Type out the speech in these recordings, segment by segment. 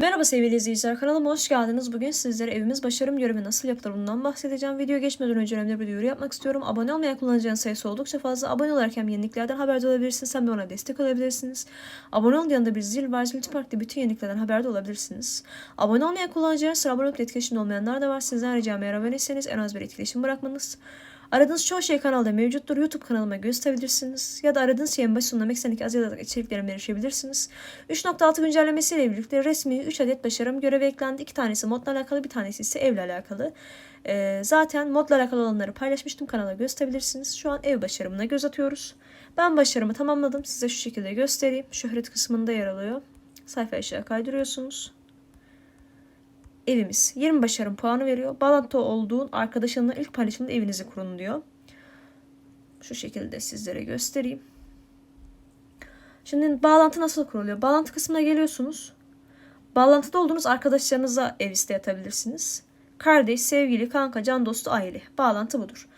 Merhaba sevgili izleyiciler kanalıma hoş geldiniz. Bugün sizlere evimiz başarım görevi nasıl yapılır bundan bahsedeceğim. Video geçmeden önce önemli bir duyuru yapmak istiyorum. Abone olmayan kullanıcının sayısı oldukça fazla. Abone olarak hem yeniliklerden haberdar olabilirsiniz hem de ona destek olabilirsiniz. Abone olun yanında bir zil var. Zil Park'ta bütün yeniliklerden haberdar olabilirsiniz. Abone olmayan kullanıcıların sıra abone olup etkileşimde olmayanlar da var. Sizden ricam eğer aboneyseniz en az bir etkileşim bırakmanız. Aradığınız çoğu şey kanalda mevcuttur. YouTube kanalıma gösterebilirsiniz. Ya da aradığınız şeyin başında Meksen'deki az yazılı içeriklerime erişebiliriz. 3.6 güncellemesiyle birlikte resmi 3 adet başarım görevi eklendi. 2 tanesi modla alakalı, bir tanesi ise evle alakalı. Ee, zaten modla alakalı olanları paylaşmıştım. Kanala gösterebilirsiniz. Şu an ev başarımına göz atıyoruz. Ben başarımı tamamladım. Size şu şekilde göstereyim. Şöhret kısmında yer alıyor. Sayfa aşağı kaydırıyorsunuz evimiz 20 başarım puanı veriyor. Bağlantı olduğun arkadaşınla ilk paylaşımda evinizi kurun diyor. Şu şekilde sizlere göstereyim. Şimdi bağlantı nasıl kuruluyor? Bağlantı kısmına geliyorsunuz. Bağlantıda olduğunuz arkadaşlarınıza ev isteği atabilirsiniz. Kardeş, sevgili, kanka, can dostu, aile. Bağlantı budur.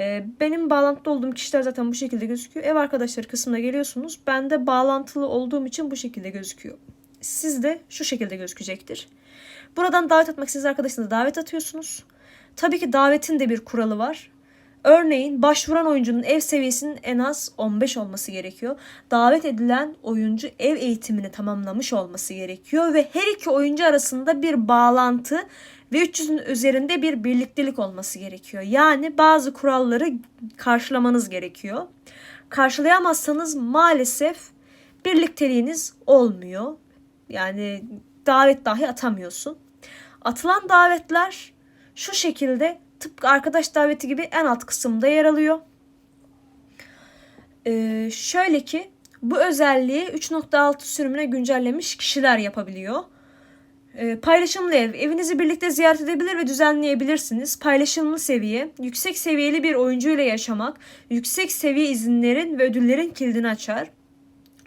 Ee, benim bağlantıda olduğum kişiler zaten bu şekilde gözüküyor. Ev arkadaşları kısmına geliyorsunuz. Ben de bağlantılı olduğum için bu şekilde gözüküyor. Sizde şu şekilde gözükecektir. Buradan davet atmak istediğiniz arkadaşınıza davet atıyorsunuz. Tabii ki davetin de bir kuralı var. Örneğin başvuran oyuncunun ev seviyesinin en az 15 olması gerekiyor. Davet edilen oyuncu ev eğitimini tamamlamış olması gerekiyor ve her iki oyuncu arasında bir bağlantı ve 300'ün üzerinde bir birliktelik olması gerekiyor. Yani bazı kuralları karşılamanız gerekiyor. Karşılayamazsanız maalesef birlikteliğiniz olmuyor. Yani davet dahi atamıyorsun. Atılan davetler şu şekilde tıpkı arkadaş daveti gibi en alt kısımda yer alıyor. Ee, şöyle ki bu özelliği 3.6 sürümüne güncellemiş kişiler yapabiliyor. Ee, paylaşımlı ev. Evinizi birlikte ziyaret edebilir ve düzenleyebilirsiniz. Paylaşımlı seviye. Yüksek seviyeli bir oyuncu ile yaşamak. Yüksek seviye izinlerin ve ödüllerin kilidini açar.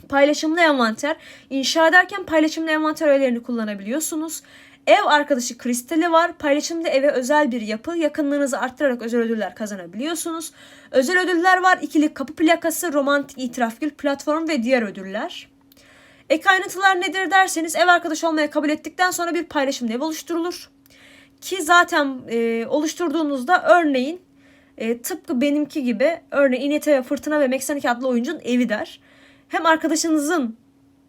Paylaşımlı envanter. İnşa ederken paylaşımlı envanter öğelerini kullanabiliyorsunuz. Ev arkadaşı kristali var. Paylaşımda eve özel bir yapı. Yakınlığınızı arttırarak özel ödüller kazanabiliyorsunuz. Özel ödüller var. İkili kapı plakası, romantik itiraf gül platform ve diğer ödüller. Ek ayrıntılar nedir derseniz ev arkadaşı olmaya kabul ettikten sonra bir paylaşımlı ev oluşturulur. Ki zaten e, oluşturduğunuzda örneğin e, tıpkı benimki gibi örneğin İnete ve Fırtına ve Meksanik adlı oyuncunun evi der. Hem arkadaşınızın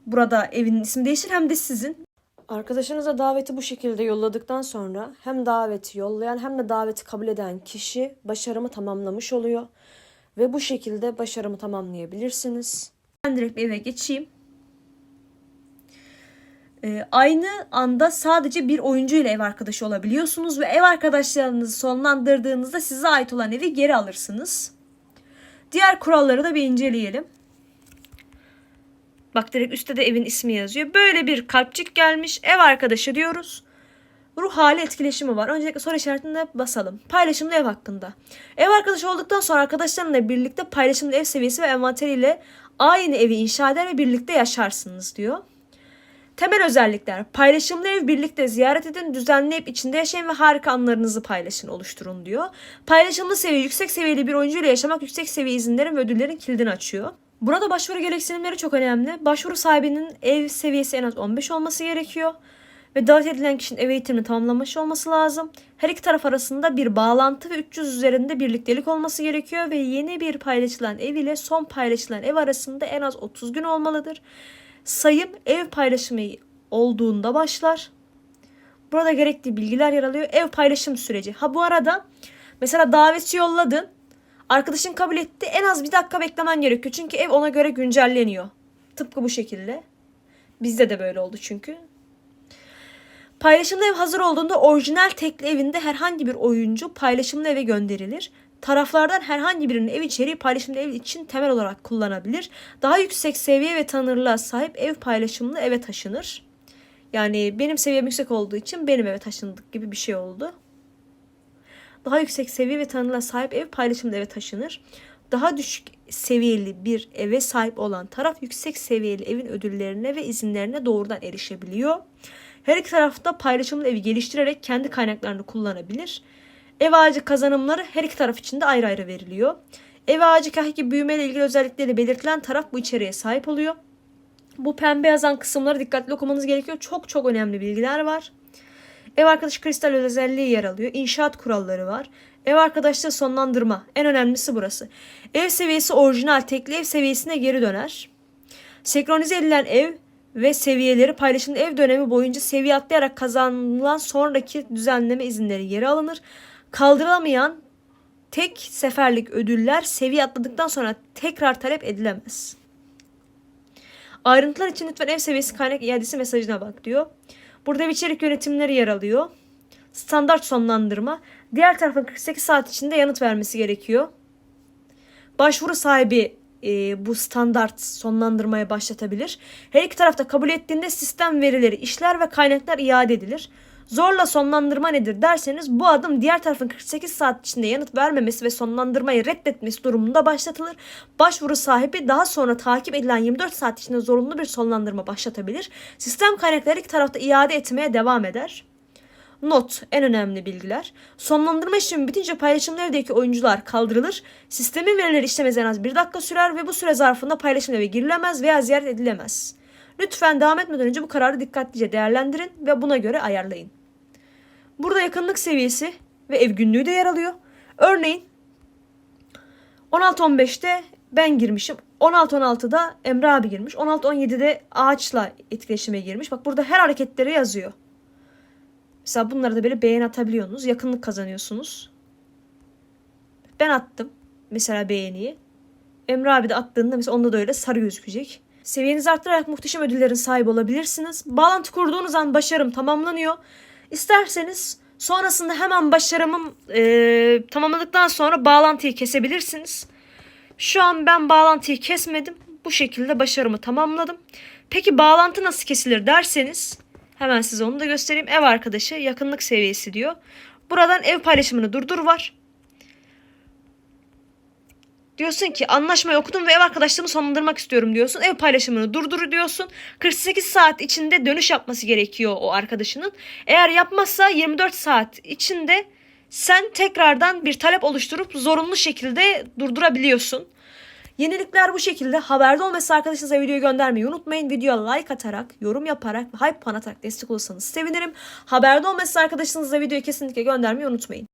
burada evinin ismi değişir hem de sizin. Arkadaşınıza daveti bu şekilde yolladıktan sonra hem daveti yollayan hem de daveti kabul eden kişi başarımı tamamlamış oluyor. Ve bu şekilde başarımı tamamlayabilirsiniz. Ben direkt eve geçeyim. Ee, aynı anda sadece bir oyuncu ile ev arkadaşı olabiliyorsunuz ve ev arkadaşlarınızı sonlandırdığınızda size ait olan evi geri alırsınız. Diğer kuralları da bir inceleyelim. Bak direkt üstte de evin ismi yazıyor. Böyle bir kalpçik gelmiş. Ev arkadaşı diyoruz. Ruh hali etkileşimi var. Öncelikle soru işaretine basalım. Paylaşımlı ev hakkında. Ev arkadaşı olduktan sonra arkadaşlarınla birlikte paylaşımlı ev seviyesi ve envanteriyle aynı evi inşa eder ve birlikte yaşarsınız diyor. Temel özellikler. Paylaşımlı ev birlikte ziyaret edin, düzenleyip içinde yaşayın ve harika anlarınızı paylaşın, oluşturun diyor. Paylaşımlı seviye yüksek seviyeli bir oyuncuyla yaşamak yüksek seviye izinlerin ve ödüllerin kilidini açıyor. Burada başvuru gereksinimleri çok önemli. Başvuru sahibinin ev seviyesi en az 15 olması gerekiyor. Ve davet edilen kişinin ev eğitimini tamamlamış olması lazım. Her iki taraf arasında bir bağlantı ve 300 üzerinde birliktelik olması gerekiyor. Ve yeni bir paylaşılan ev ile son paylaşılan ev arasında en az 30 gün olmalıdır. Sayım ev paylaşımı olduğunda başlar. Burada gerekli bilgiler yer alıyor. Ev paylaşım süreci. Ha bu arada mesela daveti yolladın. Arkadaşın kabul etti. En az bir dakika beklemen gerekiyor. Çünkü ev ona göre güncelleniyor. Tıpkı bu şekilde. Bizde de böyle oldu çünkü. Paylaşımlı ev hazır olduğunda orijinal tekli evinde herhangi bir oyuncu paylaşımlı eve gönderilir. Taraflardan herhangi birinin ev içeriği paylaşımlı ev için temel olarak kullanabilir. Daha yüksek seviye ve tanırlığa sahip ev paylaşımlı eve taşınır. Yani benim seviyem yüksek olduğu için benim eve taşındık gibi bir şey oldu daha yüksek seviye ve tanınırlığa sahip ev paylaşımlı eve taşınır. Daha düşük seviyeli bir eve sahip olan taraf yüksek seviyeli evin ödüllerine ve izinlerine doğrudan erişebiliyor. Her iki tarafta paylaşımlı evi geliştirerek kendi kaynaklarını kullanabilir. Ev ağacı kazanımları her iki taraf için de ayrı ayrı veriliyor. Ev ağacı kahki büyüme ile ilgili özellikleri belirtilen taraf bu içeriğe sahip oluyor. Bu pembe yazan kısımları dikkatli okumanız gerekiyor. Çok çok önemli bilgiler var. Ev arkadaşı kristal özelliği yer alıyor. İnşaat kuralları var. Ev arkadaşlığı sonlandırma. En önemlisi burası. Ev seviyesi orijinal tekli ev seviyesine geri döner. Senkronize edilen ev ve seviyeleri paylaşımlı ev dönemi boyunca seviye atlayarak kazanılan sonraki düzenleme izinleri geri alınır. Kaldırılamayan tek seferlik ödüller seviye atladıktan sonra tekrar talep edilemez. Ayrıntılar için lütfen ev seviyesi kaynak iadesi mesajına bak diyor. Burada ev içerik yönetimleri yer alıyor. Standart sonlandırma. Diğer tarafın 48 saat içinde yanıt vermesi gerekiyor. Başvuru sahibi e, bu standart sonlandırmaya başlatabilir. Her iki tarafta kabul ettiğinde sistem verileri işler ve kaynaklar iade edilir. Zorla sonlandırma nedir derseniz bu adım diğer tarafın 48 saat içinde yanıt vermemesi ve sonlandırmayı reddetmesi durumunda başlatılır. Başvuru sahibi daha sonra takip edilen 24 saat içinde zorunlu bir sonlandırma başlatabilir. Sistem kaynakları iki tarafta iade etmeye devam eder. Not, en önemli bilgiler. Sonlandırma işlemi bitince paylaşımlı evdeki oyuncular kaldırılır. Sistemin verileri işlemesi en az bir dakika sürer ve bu süre zarfında paylaşım eve girilemez veya ziyaret edilemez. Lütfen devam etmeden önce bu kararı dikkatlice değerlendirin ve buna göre ayarlayın. Burada yakınlık seviyesi ve ev günlüğü de yer alıyor. Örneğin 16-15'te ben girmişim. 16-16'da Emre abi girmiş. 16-17'de ağaçla etkileşime girmiş. Bak burada her hareketleri yazıyor. Mesela bunları da böyle beğen atabiliyorsunuz. Yakınlık kazanıyorsunuz. Ben attım mesela beğeniyi. Emre abi de attığında mesela onda da öyle sarı gözükecek. Seviyenizi arttırarak muhteşem ödüllerin sahibi olabilirsiniz. Bağlantı kurduğunuz an başarım tamamlanıyor. İsterseniz sonrasında hemen başarımım e, tamamladıktan sonra bağlantıyı kesebilirsiniz. Şu an ben bağlantıyı kesmedim. Bu şekilde başarımı tamamladım. Peki bağlantı nasıl kesilir derseniz hemen size onu da göstereyim. Ev arkadaşı yakınlık seviyesi diyor. Buradan ev paylaşımını durdur var. Diyorsun ki anlaşmayı okudum ve ev arkadaşlığımı sonlandırmak istiyorum diyorsun. Ev paylaşımını durdur diyorsun. 48 saat içinde dönüş yapması gerekiyor o arkadaşının. Eğer yapmazsa 24 saat içinde sen tekrardan bir talep oluşturup zorunlu şekilde durdurabiliyorsun. Yenilikler bu şekilde. Haberde olması arkadaşınıza videoyu göndermeyi unutmayın. Videoya like atarak, yorum yaparak ve hype puan atarak destek olursanız sevinirim. Haberde olması arkadaşınıza videoyu kesinlikle göndermeyi unutmayın.